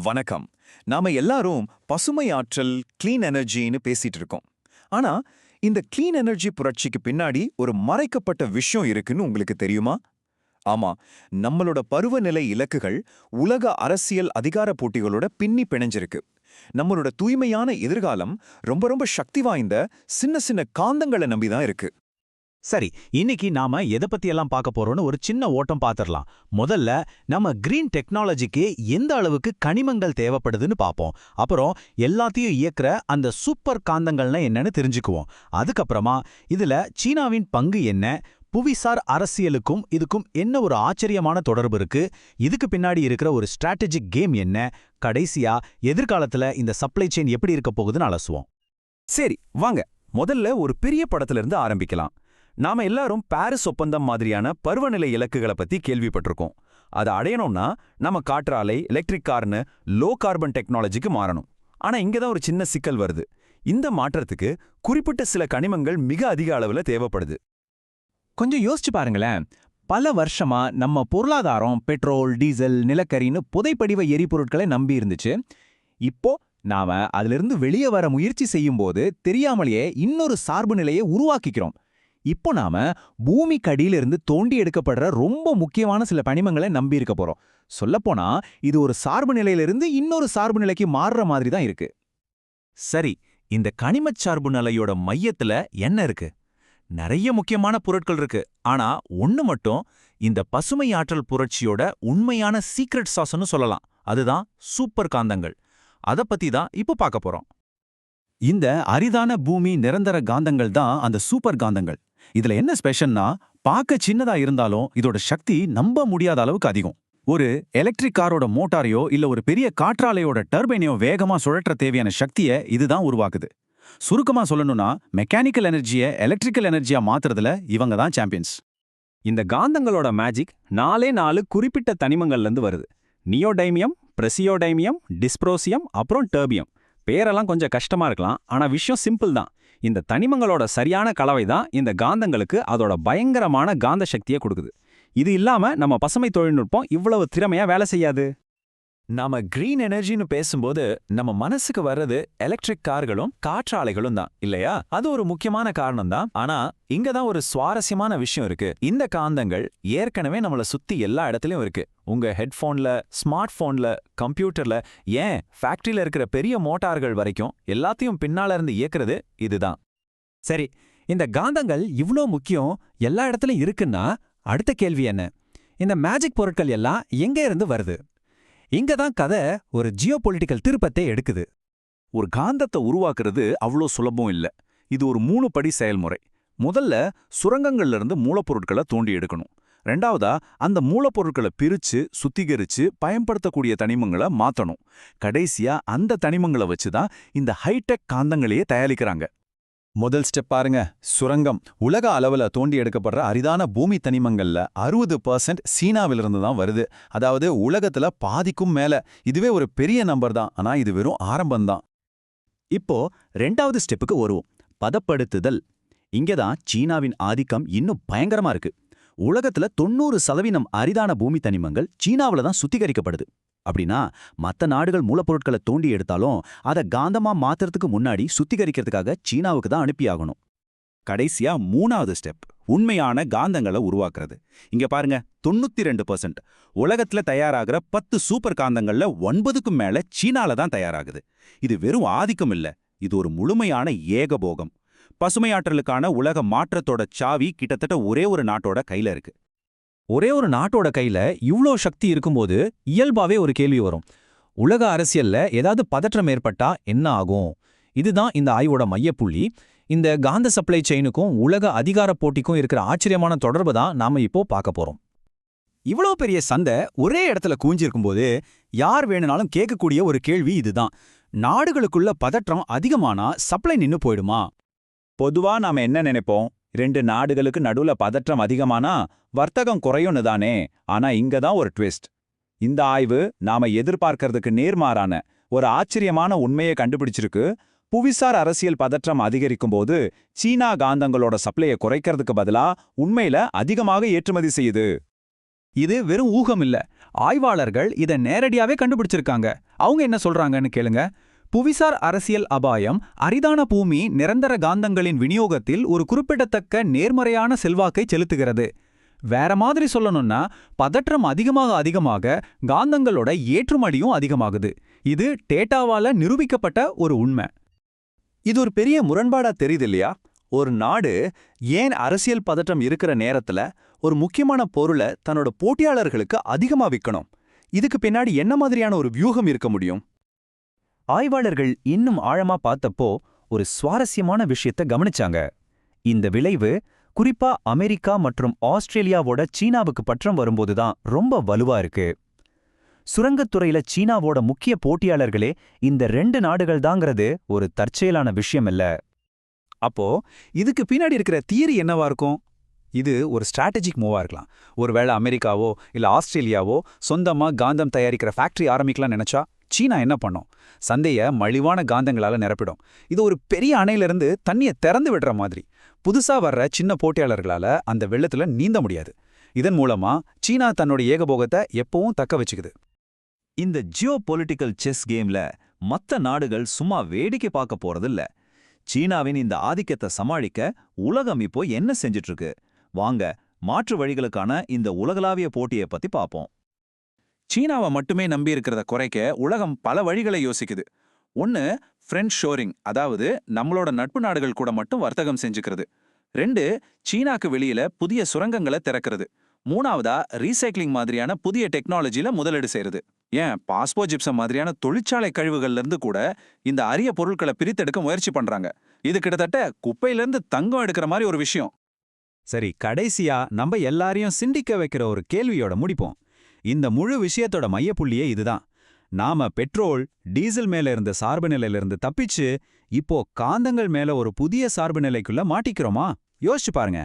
வணக்கம். நாம எல்லாரும் பசுமை ஆற்றல் கிளீன் எனர்ஜின்னு பேசிட்டு இருக்கோம். ஆனா இந்த கிளீன் எனர்ஜி புரட்சிக்கு பின்னாடி ஒரு மறைக்கப்பட்ட விஷயம் இருக்குன்னு உங்களுக்கு தெரியுமா? ஆமா நம்மளோட பருவநிலை இலக்குகள் உலக அரசியல் அதிகார போட்டிகளோட பின்னி பிணைஞ்சிருக்கு. நம்மளோட தூய்மையான எதிர்காலம் ரொம்ப ரொம்ப சக்தி வாய்ந்த சின்ன சின்ன காந்தங்களை நம்பிதான் இருக்கு. சரி இன்னைக்கு நாம எதை பத்தி எல்லாம் பார்க்க போறோம்னு ஒரு சின்ன ஓட்டம் பார்த்துடலாம். முதல்ல நம்ம கிரீன் டெக்னாலஜிக்கு எந்த அளவுக்கு கனிமங்கள் தேவைப்படுதுன்னு பார்ப்போம். அப்புறம் எல்லாத்தையும் இயக்குற அந்த சூப்பர் காந்தங்கள்னா என்னன்னு தெரிஞ்சுக்குவோம். அதுக்கப்புறமா இதுல சீனாவின் பங்கு என்ன புவிசார் அரசியலுக்கும் இதுக்கும் என்ன ஒரு ஆச்சரியமான தொடர்பு இருக்கு இதுக்கு பின்னாடி இருக்கிற ஒரு ஸ்ட்ராட்டஜிக் கேம் என்ன கடைசியா எதிர்காலத்துல இந்த சப்ளை செயின் எப்படி இருக்க போகுதுன்னு அலசுவோம். சரி வாங்க முதல்ல ஒரு பெரிய படத்துல இருந்து ஆரம்பிக்கலாம். நாம எல்லாரும் பாரிஸ் ஒப்பந்தம் மாதிரியான பருவநிலை இலக்குகளை பத்தி கேள்விப்பட்டிருக்கோம். அதை அடையணும்னா நம்ம காற்றாலை எலக்ட்ரிக் கார்னு லோ கார்பன் டெக்னாலஜிக்கு மாறணும். ஆனா இங்க தான் ஒரு சின்ன சிக்கல் வருது. இந்த மாற்றத்துக்கு குறிப்பிட்ட சில கனிமங்கள் மிக அதிக அளவுல தேவைப்படுது. கொஞ்சம் யோசிச்சு பாருங்களேன். பல வருஷமா நம்ம பொருளாதாரம் பெட்ரோல் டீசல் நிலக்கரின்னு புதைப்படிவ எரிபொருட்களை நம்பி இருந்துச்சு. இப்போ நாம அதிலிருந்து வெளியே வர முயற்சி செய்யும்போது தெரியாமலேயே இன்னொரு சார்பு நிலையை உருவாக்கிக்கிறோம். இப்போ நாம பூமிக்கு அடியிலிருந்து தோண்டி எடுக்கப்படுற ரொம்ப முக்கியமான சில பனிமங்களை நம்பி இருக்க போறோம். சொல்லப்போனா இது ஒரு சார்பு நிலையிலிருந்து இன்னொரு சார்பு நிலைக்கு மாறுற மாதிரி தான் இருக்கு. சரி இந்த கனிமச் சார்பு நிலையோட மையத்துல என்ன இருக்கு? நிறைய முக்கியமான பொருட்கள் இருக்கு. ஆனா ஒன்னு மட்டும் இந்த பசுமை ஆற்றல் புரட்சியோட உண்மையான சீக்ரெட் சாஸ்னு சொல்லலாம். அதுதான் சூப்பர் காந்தங்கள். அத பத்தி தான் இப்போ பார்க்க போறோம். இந்த அரிதான பூமி நிரந்தர காந்தங்கள் தான் அந்த சூப்பர் காந்தங்கள். இதுல என்ன ஸ்பெஷல்னா பார்க்க சின்னதா இருந்தாலும் இதோட சக்தி நம்ப முடியாத அளவுக்கு அதிகம். ஒரு எலக்ட்ரிக் காரோட மோட்டாரையோ இல்ல ஒரு பெரிய காற்றாலையோட டர்பைனையோ வேகமா சுழற்ற தேவையான சக்தியை இதுதான் உருவாக்குது. சுருக்கமா சொல்லணும்னா மெக்கானிக்கல் எனர்ஜியை எலக்ட்ரிக்கல் எனர்ஜியா மாத்துறதுல இவங்க தான் சாம்பியன்ஸ் இந்த காந்தங்களோட மேஜிக் நாலே நாலு குறிப்பிட்ட தனிமங்கள்ல இருந்து வருது. நியோடைமியம் பிரசியோடைமியம் டிஸ்ப்ரோசியம் அப்புறம் டர்பியம். பேரெல்லாம் கொஞ்சம் கஷ்டமா இருக்கலாம் ஆனா விஷயம் சிம்பிள் தான். இந்த தனிமங்களோட சரியான கலவை தான் இந்த காந்தங்களுக்கு அதோட பயங்கரமான காந்த சக்தியை கொடுக்குது. இது இல்லாம நம்ம பசுமை தொழில்நுட்பம் இவ்வளவு திறமையா வேலை செய்யாது. நாம கிரீன் எனர்ஜின்னு பேசும்போது நம்ம மனசுக்கு வர்றது எலக்ட்ரிக் கார்களும் காற்றாலைகளும் தான் இல்லையா? அது ஒரு முக்கியமான காரணம் தான் ஆனா இங்க தான் ஒரு சுவாரஸ்யமான விஷயம் இருக்கு. இந்த காந்தங்கள் ஏற்கனவே நம்மள சுத்தி எல்லா இடத்துலயும் இருக்கு. உங்க ஹெட்ஃபோன்ல ஸ்மார்ட் போன்ல கம்ப்யூட்டர்ல ஏன் ஃபேக்டரியில இருக்கிற பெரிய மோட்டார்கள் வரைக்கும் எல்லாத்தையும் பின்னால இருந்து இயக்குறது இதுதான். சரி இந்த காந்தங்கள் இவ்ளோ முக்கியம் எல்லா இடத்துலயும் இருக்குன்னா அடுத்த கேள்வி என்ன? இந்த மேஜிக் பொருட்கள் எல்லாம் எங்க இருந்து வருது? இங்க தான் கதை ஒரு ஜியோ பொலிட்டிக்கல் திருப்பத்தை எடுக்குது. ஒரு காந்தத்தை உருவாக்குறது அவ்வளோ சுலபம் இல்ல. இது ஒரு மூணு படி செயல்முறை. முதல்ல சுரங்கங்கள்ல இருந்து மூலப்பொருட்களை தோண்டி எடுக்கணும். ரெண்டாவதா அந்த மூலப்பொருட்களை பிரிச்சு சுத்திகரிச்சு பயன்படுத்தக்கூடிய தனிமங்களை மாத்தணும். கடைசியா அந்த தனிமங்களை வச்சு தான் இந்த ஹைடெக் காந்தங்களையே தயாரிக்கிறாங்க. முதல் ஸ்டெப் பாருங்க. சுரங்கம். உலக அளவுல தோண்டி எடுக்கப்படுற அரிதான பூமி தனிமங்கள்ல அறுபது பர்சன்ட் சீனாவிலிருந்து தான் வருது. அதாவது உலகத்துல பாதிக்கும் மேல. இதுவே ஒரு பெரிய நம்பர் தான். ஆனா இது வெறும் ஆரம்பம்தான் இப்போ ரெண்டாவது ஸ்டெப்புக்கு வருவோம். பதப்படுத்துதல். இங்க தான் சீனாவின் ஆதிக்கம் இன்னும் பயங்கரமா இருக்கு. உலகத்துல தொண்ணூறு சதவீதம் அரிதான பூமி தனிமங்கள் சீனாவுல தான் சுத்திகரிக்கப்படுது. அப்படின்னா மத்த நாடுகள் மூலப்பொருட்களை தோண்டி எடுத்தாலும் அதை காந்தமா மாத்துறதுக்கு முன்னாடி சுத்திகரிக்கிறதுக்காக சீனாவுக்கு தான் அனுப்பியாகணும். கடைசியா மூணாவது ஸ்டெப் உண்மையான காந்தங்களை உருவாக்குறது. இங்க பாருங்க தொண்ணூத்தி ரெண்டு பர்சன்ட் உலகத்துல தயாராகிற பத்து சூப்பர் காந்தங்கள்ல ஒன்பதுக்கும் மேல சீனால தான் தயாராகுது. இது வெறும் ஆதிக்கம் இல்ல இது ஒரு முழுமையான ஏகபோகம். பசுமையாற்றலுக்கான உலக மாற்றத்தோட சாவி கிட்டத்தட்ட ஒரே ஒரு நாட்டோட கையில இருக்கு. ஒரே ஒரு நாட்டோட கையில இவ்ளோ சக்தி இருக்கும்போது இயல்பாவே ஒரு கேள்வி வரும். உலக அரசியல்ல ஏதாவது பதற்றம் ஏற்பட்டா என்ன ஆகும்? இதுதான் இந்த ஆய்வோட மையப்புள்ளி. இந்த காந்த சப்ளை செயினுக்கும் உலக அதிகார போட்டிக்கும் இருக்கிற ஆச்சரியமான தொடர்பு தான் நாம இப்போ பார்க்க போறோம். இவ்வளோ பெரிய சந்தை ஒரே இடத்துல கூஞ்சிருக்கும்போது யார் வேணும்னாலும் கேட்கக்கூடிய ஒரு கேள்வி இதுதான். நாடுகளுக்குள்ள பதற்றம் அதிகமானா சப்ளை நின்னு போயிடுமா? பொதுவா நாம என்ன நினைப்போம்? ரெண்டு நாடுகளுக்கு நடுவுல பதற்றம் அதிகமானா வர்த்தகம் குறையும்னு தானே ஆனா இங்க தான் ஒரு ட்விஸ்ட் இந்த ஆய்வு நாம எதிர்பார்க்கறதுக்கு நேர்மாறான ஒரு ஆச்சரியமான உண்மையை கண்டுபிடிச்சிருக்கு. புவிசார் அரசியல் பதற்றம் அதிகரிக்கும் போது சீனா காந்தங்களோட சப்ளையை குறைக்கிறதுக்கு பதிலா உண்மையில அதிகமாக ஏற்றுமதி செய்யுது. இது வெறும் ஊகம் இல்ல ஆய்வாளர்கள் இத நேரடியாவே கண்டுபிடிச்சிருக்காங்க. அவங்க என்ன சொல்றாங்கன்னு கேளுங்க. புவிசார் அரசியல் அபாயம் அரிதான பூமி நிரந்தர காந்தங்களின் விநியோகத்தில் ஒரு குறிப்பிடத்தக்க நேர்மறையான செல்வாக்கை செலுத்துகிறது. வேற மாதிரி சொல்லணும்னா பதற்றம் அதிகமாக அதிகமாக காந்தங்களோட ஏற்றுமடியும் அதிகமாகுது. இது டேட்டாவால நிரூபிக்கப்பட்ட ஒரு உண்மை. இது ஒரு பெரிய முரண்பாடா தெரியுது இல்லையா? ஒரு நாடு ஏன் அரசியல் பதற்றம் இருக்கிற நேரத்துல ஒரு முக்கியமான பொருளை தன்னோட போட்டியாளர்களுக்கு அதிகமா விற்கணும் இதுக்கு பின்னாடி என்ன மாதிரியான ஒரு வியூகம் இருக்க முடியும்? ஆய்வாளர்கள் இன்னும் ஆழமா பார்த்தப்போ ஒரு சுவாரஸ்யமான விஷயத்த கவனிச்சாங்க. இந்த விளைவு குறிப்பா அமெரிக்கா மற்றும் ஆஸ்திரேலியாவோட சீனாவுக்கு பற்றம் வரும்போதுதான் ரொம்ப வலுவா இருக்கு. சுரங்கத்துறையில சீனாவோட முக்கிய போட்டியாளர்களே இந்த ரெண்டு நாடுகள் தாங்கிறது ஒரு தற்செயலான விஷயம் இல்ல. அப்போ இதுக்கு பின்னாடி இருக்கிற தியரி என்னவா இருக்கும்? இது ஒரு ஸ்ட்ராட்டஜிக் மூவா இருக்கலாம். ஒருவேளை அமெரிக்காவோ இல்ல ஆஸ்திரேலியாவோ சொந்தமா காந்தம் தயாரிக்கிற ஃபேக்டரி ஆரம்பிக்கலாம் நினைச்சா சீனா என்ன பண்ணும்? சந்தைய மலிவான காந்தங்களால நிரப்பிடும். இது ஒரு பெரிய அணையிலிருந்து தண்ணியை திறந்து விடுற மாதிரி. புதுசா வர்ற சின்ன போட்டியாளர்களால அந்த வெள்ளத்துல நீந்த முடியாது. இதன் மூலமா சீனா தன்னோட ஏகபோகத்தை எப்பவும் தக்க வச்சுக்குது. இந்த ஜியோ பொலிட்டிக்கல் செஸ் கேம்ல மத்த நாடுகள் சும்மா வேடிக்கை பார்க்க போறதில்ல. சீனாவின் இந்த ஆதிக்கத்தை சமாளிக்க உலகம் இப்போ என்ன செஞ்சிட்டு இருக்கு வாங்க மாற்று வழிகளுக்கான இந்த உலகளாவிய போட்டியை பத்தி பார்ப்போம் சீனாவை மட்டுமே நம்பி இருக்கிறத குறைக்க உலகம் பல வழிகளை யோசிக்குது. ஒன்னு ஃப்ரெண்ட் ஷோரிங் அதாவது நம்மளோட நட்பு நாடுகள் கூட மட்டும் வர்த்தகம் செஞ்சுக்கிறது. ரெண்டு சீனாக்கு வெளியில புதிய சுரங்கங்களை திறக்கிறது. மூணாவதா ரீசைக்ளிங் மாதிரியான புதிய டெக்னாலஜில முதலீடு செய்யறது ஏன்? பாஸ்போ ஜிப்சம் மாதிரியான தொழிற்சாலை கழிவுகள்ல இருந்து கூட இந்த அரிய பொருட்களை பிரித்தெடுக்க முயற்சி பண்றாங்க. இது கிட்டத்தட்ட குப்பையில இருந்து தங்கம் எடுக்கிற மாதிரி ஒரு விஷயம். சரி கடைசியா நம்ம எல்லாரையும் சிந்திக்க வைக்கிற ஒரு கேள்வியோட முடிப்போம். இந்த முழு விஷயத்தோட மையப்புள்ளியே இதுதான். நாம பெட்ரோல் டீசல் மேல இருந்த சார்பு நிலையிலிருந்து தப்பிச்சு இப்போ காந்தங்கள் மேல ஒரு புதிய சார்பு நிலைக்குள்ள மாட்டிக்கிறோமா? யோசிச்சு பாருங்க.